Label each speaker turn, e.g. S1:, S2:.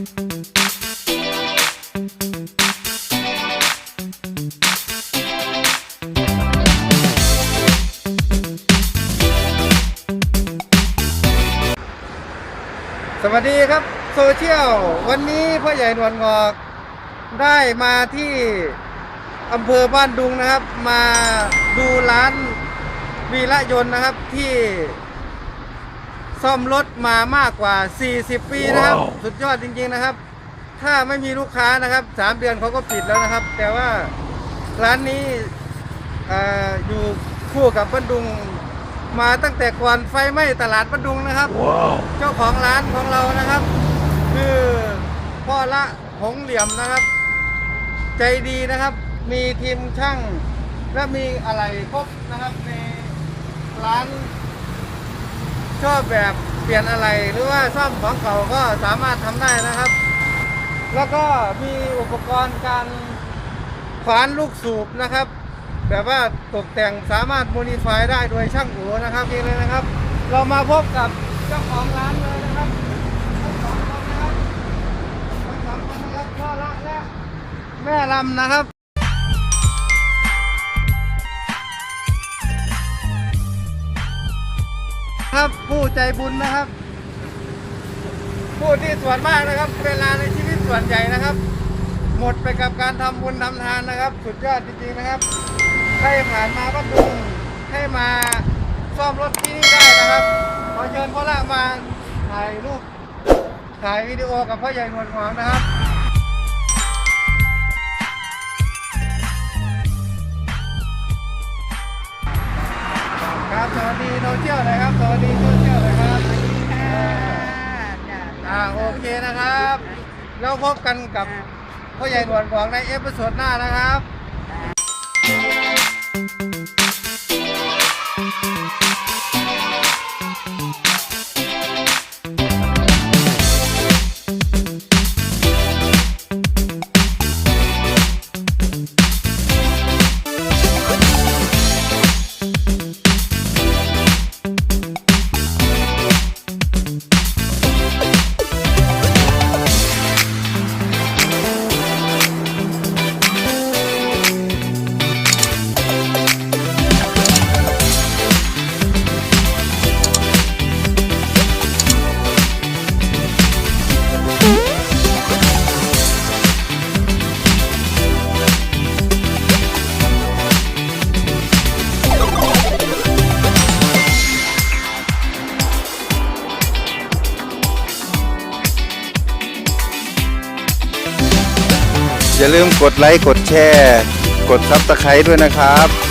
S1: สวัสดีครับโซเชียล วันนี้พ่อใหญ่หนวดงอกได้มาที่อำเภอบ้านดุงนะครับ มาดูร้านวีระยนต์นะครับที่ ซ่อมรถมามากกว่า 40 ปีนะครับ
S2: ว้าว
S1: สุดยอดจริงๆนะครับ ถ้าไม่มีลูกค้านะครับ 3 เดือนเขาก็ปิดแล้วนะครับ แต่ว่าร้านนี้เอออยู่คู่กับบ้านดุงมาตั้งแต่ก่อนไฟไหม้ตลาดบ้านดุงนะครับ
S2: Wow.
S1: เจ้าของร้านของเรานะครับ คือพ่อละหงเหลี่ยมนะครับ ใจดีนะครับ มีทีมช่าง และมีอะไรครบนะครับในร้าน ชอบแบบเปลี่ยนอะไรหรือว่าซ่อมของเก่าก็สามารถทำได้นะครับ แล้วก็มีอุปกรณ์การขวานลูกสูบนะครับ แบบว่าตกแต่งสามารถโมดิฟายได้โดยช่างอูนะครับนี่เลยนะครับ เรามาพบกับเจ้าของร้านเลยนะครับทั้งสองคนนะครับทั้งสองคนนะครับพ่อละและแม่ลำนะครับ ครับผู้ใจบุญนะครับ ผู้ที่ส่วนมากนะครับ เวลาในชีวิตส่วนใหญ่นะครับ หมดไปกับการทำบุญทำทานนะครับ สุดยอดจริงๆนะครับ ใครผ่านมาก็ดุงให้มาซ่อมรถที่นี่ได้นะครับขอเชิญพ่อละมาถ่ายรูปถ่ายวิดีโอกับพ่อใหญ่หนวดหอมนะครับ เชียลเลยครับสวัสดีโซเชียลเลยครับอ่าโอเคนะครับ แล้วพบกันกับพ่อใหญ่หนวดหอมในเอพิโซดหน้านะครับ
S2: อย่าลืมกดไลค์ กดแชร์ กดซับสไครต์ด้วยนะครับ